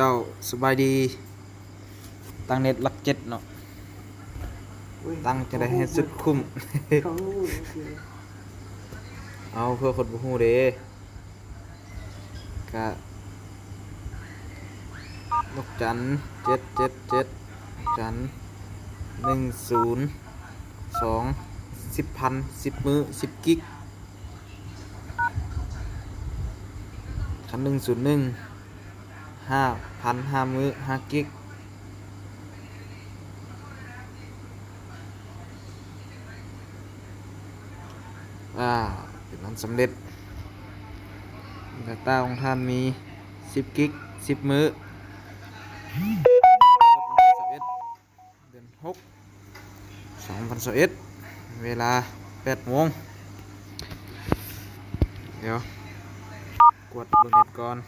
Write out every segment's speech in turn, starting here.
เจ้าสบายดี ตั้งเน็ตหลักเจ็ดเนาะอุ้ยตั้งจะได้ให้สุดคุ้ม เขาหูเสียเอาเพื่อคนบ่ฮู้เด้กะนกจันเจ็ดเจ็ดเจ็ดจันหนึ่งศูนย์สองสิบพันสิบมือสิบกิกคันหนึ่งศูนย์หนึ่ง ห้าพันห้ามือห้ากิกอ่าเป็นนั้นสำเร็จดาต้าของท่านมีสิบกิกสิบมือเดือนหกสองพันเอเวลาแปดโมงเดี๋ยว กดโดเน็ตก่อน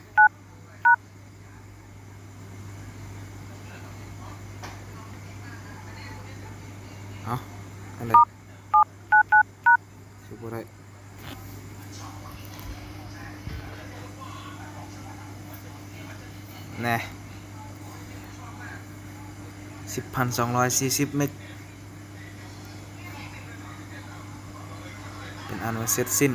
เอาอะไรสุบอะไรแน่สิบพันสองร้อยสี่สิบเมกเป็นอันว่าเสร็จสิ้น